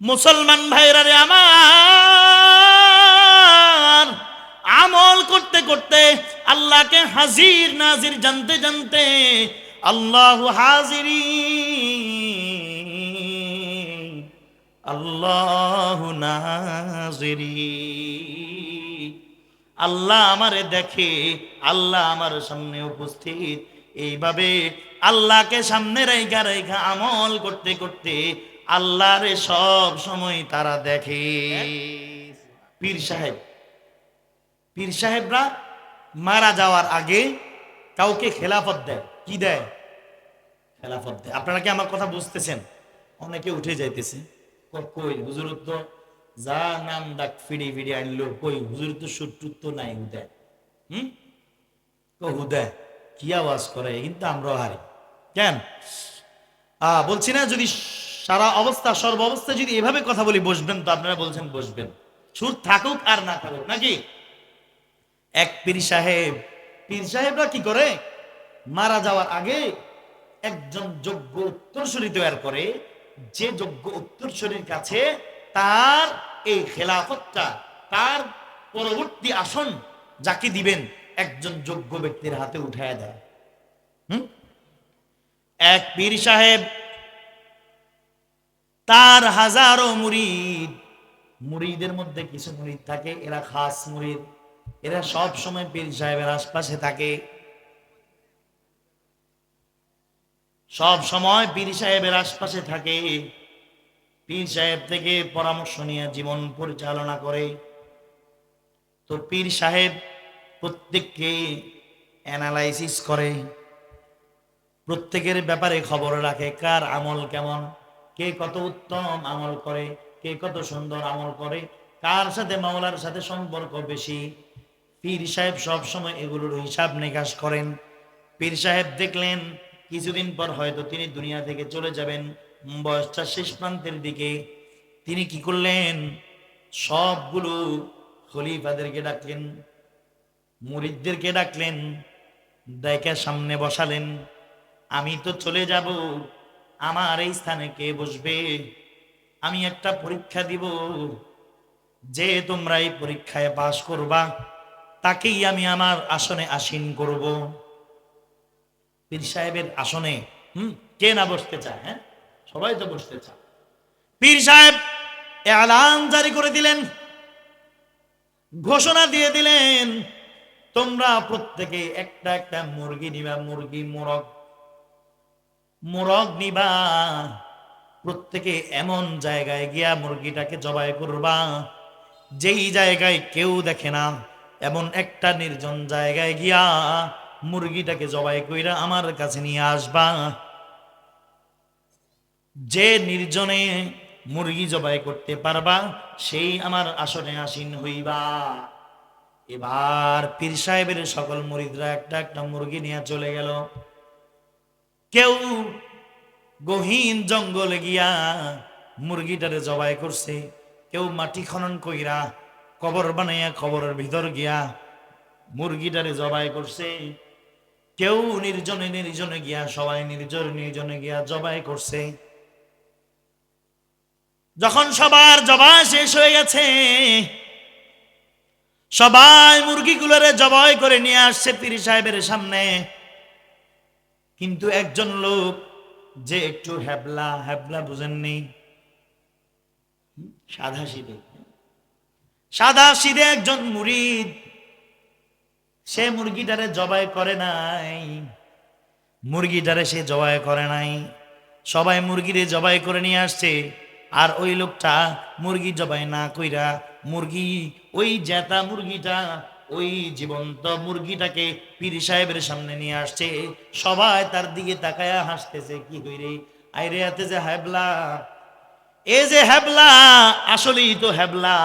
মুসলমান ভাইরা রে আমার, আমল করতে করতে আল্লাহকে হাজির নাজির জানতে জানতে আল্লাহ হাজিরি আল্লাহ নাজিরি আল্লাহ আমারে দেখে, আল্লাহ আমার সামনে উপস্থিত। এইভাবে আল্লাহকে সামনে রেখা রেখা আমল করতে করতে আল্লাহরে সব সময় তারা দেখে। পীর সাহেব, পীর সাহেবরা মারা যাওয়ার আগে কাউকে খেলাফত দেয়। কি দেয়? খেলাফত দেয়। আপনারা কি আমার কথা বুঝতেছেন? অনেকে উঠে যাইতেছে। কই হুজুর তো যা নাম ডাক ফিরি ফিরি আনলো, কই, হুজুর তো সুট্টুর তো নাই হুদায় হুম? হুদায় কি আওয়াজ করে? কিন্তু আমরাও হারি। কেন? আ, বলছি না যদি সারা অবস্থা, সর্ব অবস্থা যদি এভাবে কথা বলি, বসবেন তো, আপনারা বলছেন বসবেন। সুর থাকুক আর না থাকুক, নাকি? এক পীর সাহেব, পীর সাহেবরা কি করে? মারা যাওয়ার আগে একজন যোগ্য উত্তরসূরি তৈরি করে, যে যোগ্য উত্তরসূরির কাছে তার এই খেলাফতটা, তার পরবর্তী আসন যাকে দিবেন, একজন যোগ্য ব্যক্তির হাতে উঠায় দেয়। হুম? এক পীর সাহেব তার হাজারো মুরিদ। মুরিদের মধ্যে কিছু মুরিদ থাকে, এরা খাস মুরিদ। এরা সব সময় পীর সাহেবের আশপাশে থাকে। সব সময় পীর সাহেবের আশপাশে থাকে। পীর সাহেব থেকে পরামর্শ নিয়ে জীবন পরিচালনা করে। তো পীর সাহেব প্রত্যেককে অ্যানালাইসিস করে। প্রত্যেকের ব্যাপারে খবর রাখে, কার আমল কেমন। কে কত উত্তম আমল করে, কে কত সুন্দর আমল করে, কার সাথে মাওলার সাথে সম্পর্ক বেশি? পীর সাহেব সব সময় এগুলোর হিসাব নিকাশ করেন। পীর সাহেব দেখলেন, কিছুদিন পর হয়তো তিনি দুনিয়া থেকে চলে যাবেন, বয়সটা শেষ প্রান্তের দিকে। তিনি কি করলেন? সবগুলো খলিফাদেরকে ডাকলেন, মুরিদদেরকে ডাকলেন, দেখে সামনে বসালেন, আমি তো চলে যাব আমার এই স্থানে কে বসবে? আমি একটা পরীক্ষা দিব। যে তোমরা এই পরীক্ষায় পাশ করবা, তাকেই আমি আমার আসনে আসীন করব। পীর সাহেবের আসনে, হুম, কে না বসতে চায় হ্যাঁ? সবাই তো বসতে চায়। পীর সাহেব এলান জারি করে দিলেন, ঘোষণা দিয়ে দিলেন, তোমরা প্রত্যেকে একটা একটা মুরগি নিবা, মুরগি, মোরগ মোরগ নিবা। প্রত্যেকে এমন জায়গায় গিয়া মুরগিটাকে জবাই করবা। যেই জায়গায় কেউ দেখে না, এমন একটা নির্জন জায়গায় গিয়া মুরগিটাকে জবাই কইরা আমার কাছে নিয়ে আসবা। যে নির্জনে মুরগি জবাই করতে পারবা, সেই আমার আসনে আসীন হইবা। এবার পীর সাহেবের সকল মুরিদরা একটা একটা মুরগি নিয়ে চলে গেল। কেউ গহীন জঙ্গলে গিয়া মুরগিটারে জবাই করছে, কেউ মাটি খনন কইরা কবর বানাইয়া কবরের ভিতর গিয়া মুরগিটারে জবাই করছে, কেউ নির্জনে নির্জনে গিয়া, সবাই নির্জন নির্জনে গিয়া জবাই করছে। যখন সবার জবা শেষ হয়ে গেছে, সবাই মুরগিগুলোরে জবাই করে নিয়ে আসছে পীর সাহেবের সামনে। কিন্তু একজন লোক যে একটু হ্যাবলা হ্যাবলা বুঝেননি। সাদা সিদে। সাদা সিদে একজন মুরিদ। সে মুরগিটারে জবাই করে নাই। মুরগিটারে সে জবাই করে নাই। সবাই মুরগিরে জবাই করে নিয়ে আসছে। আর ওই লোকটা মুরগি জবাই না কইরা মুরগি, ওই জেতা মুরগিটা ওই জীবন্ত মুরগিটাকে পীর সাহেবের সামনে নিয়ে আসছে। সবাই তার দিকে তাকায়া হাসতেছে, কি হইরে আইরে হাতে যে হ্যাবলা এ যে হ্যাবলা আসলেই তো হ্যাবলা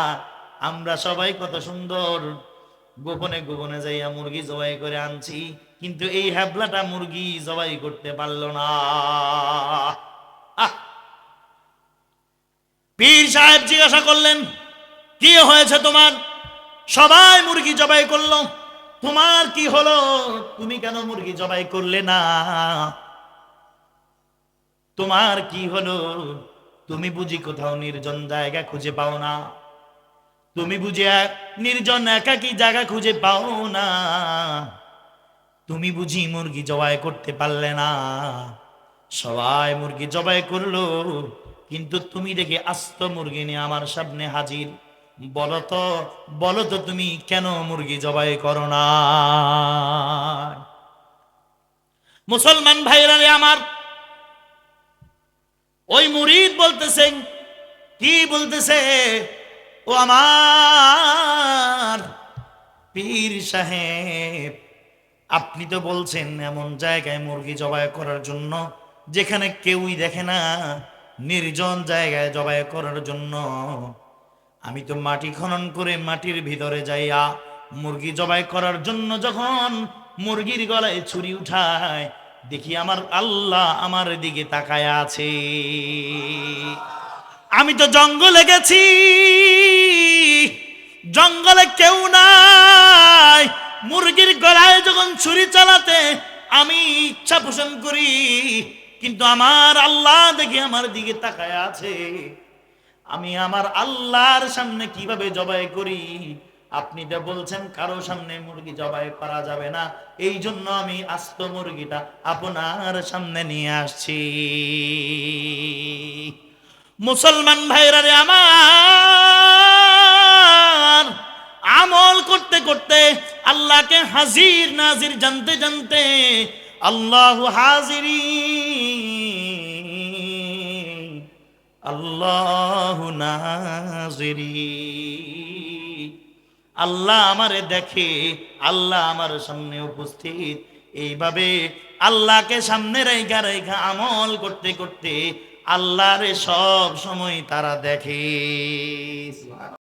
আমরা সবাই কত সুন্দর। গোপনে গোপনে যাইয়া মুরগি জবাই করে আনছি, কিন্তু এই হ্যাবলাটা মুরগি জবাই করতে পারল না! পীর সাহেব জিজ্ঞাসা করলেন, কি হয়েছে তোমার? সবাই মুরগি জবাই করল। তোমার কি হলো? তুমি কেন মুরগি জবাই করলে না? তোমার কি হলো? তুমি বুঝি কোথাও নির্জন জায়গা খুঁজে পাও না। তুমি বুঝি নির্জন একাকি জায়গা খুঁজে পাও না। তুমি বুঝি মুরগি জবাই করতে পারলে না। সবাই মুরগি জবাই করল, কিন্তু তুমি দেখে আস্ত মুরগি নিয়ে আমার সামনে হাজির। বলো তো বলো তো তুমি কেন মুরগি জবাই করো না? মুসলমান ভাইরা আমার, ওই মুরিদ বলতেছে, কি বলতেছে? ও আমার পীর সাহেব, আপনি তো বলছেন এমন জায়গায় মুরগি জবাই করার জন্য, যেখানে কেউই দেখে না, নির্জন জায়গায় জবাই করার জন্য। আমি তো মাটি খনন করে মাটির ভিতরে যাইয়া মুরগি জবাই করার জন্য যখন মুরগির গলায় ছুরি উঠায় দেখি আমার আল্লাহ আমার দিকে তাকায় আছে। আমি তো জঙ্গলে গেছি, জঙ্গলে কেউ নাই। মুরগির গলায় যখন ছুরি চালাতে আমি ইচ্ছা পোষণ করি, কিন্তু আমার আল্লাহ দেখি আমার দিকে তাকায় আছে। আমি আমার আল্লাহর সামনে কীভাবে জবাই করি? আপনি তো বলছেন, কারও সামনে মুরগি জবাই করা যাবে না। এই জন্য আমি আস্ত মুরগিটা আপনার সামনে নিয়ে আসছি। মুসলমান ভাইরা রে আমার, আমল করতে করতে আল্লাহকে হাজির নাজির জানতে জানতে আল্লাহ হাজিরি আল্লাহ আল্লাহ আমারে দেখে, আল্লাহ আমার সামনে উপস্থিত। এইভাবে আল্লাহকে সামনে রেখা রেখা আমল করতে করতে আল্লাহরে সব সময় তারা দেখে।